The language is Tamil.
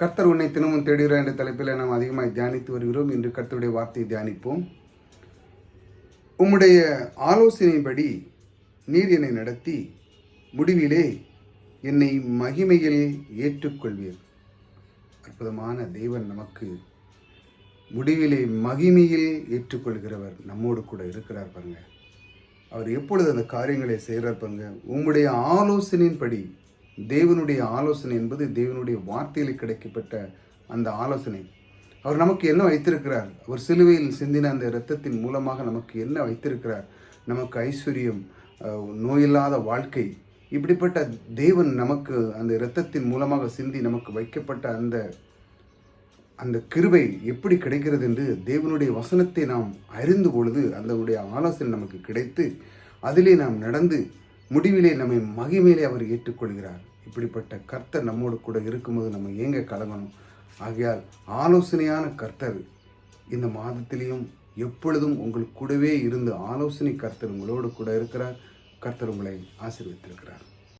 கர்த்தர் உன்னை தினமும் தேடுகிறார் என்ற தலைப்பில் நாம் அதிகமாக தியானித்து வருகிறோம். இன்று கர்த்தருடைய வார்த்தையை தியானிப்போம். உம்முடைய ஆலோசனையின்படி நீர் என்னை நடத்தி முடிவிலே என்னை மகிமையில் ஏற்றுக்கொள்வீர். அற்புதமான தேவன் நமக்கு முடிவிலே மகிமையில் ஏற்றுக்கொள்கிறவர் நம்மோடு கூட இருக்கிறார் பாருங்க. அவர் எப்பொழுது அந்த காரியங்களை செய்கிறார் பாருங்க. உம்முடைய ஆலோசனையின்படி தேவனுடைய ஆலோசனை என்பது தேவனுடைய வார்த்தையில் கிடைக்கப்பட்ட அந்த ஆலோசனை. அவர் நமக்கு என்ன வைத்திருக்கிறார்? அவர் சிலுவையில் சிந்தின அந்த இரத்தத்தின் மூலமாக நமக்கு என்ன வைத்திருக்கிறார்? நமக்கு ஐஸ்வர்யம் நோயில்லாத வாழ்க்கை. இப்படிப்பட்ட தேவன் நமக்கு அந்த இரத்தத்தின் மூலமாக சிந்தி நமக்கு வைக்கப்பட்ட அந்த அந்த கிருபை எப்படி கிடைக்கிறது என்று தேவனுடைய வசனத்தை நாம் அறிந்து பொழுது அதனுடைய ஆலோசனை நமக்கு கிடைத்து அதிலே நாம் நடந்து முடிவிலே நம்மை மகிமையிலே அவர் ஏற்றுக்கொள்கிறார். இப்படிப்பட்ட கர்த்தர் நம்மோடு கூட இருக்கும்போது நம்ம ஏங்க கலங்கணும்? ஆகையால் ஆலோசனையான கர்த்தர் இந்த மாதத்திலையும் எப்பொழுதும் உங்களுக்கு கூடவே இருந்து ஆலோசனை கர்த்தர் உங்களோடு கூட இருக்கிறார். கர்த்தர் உங்களை ஆசீர்வித்திருக்கிறார்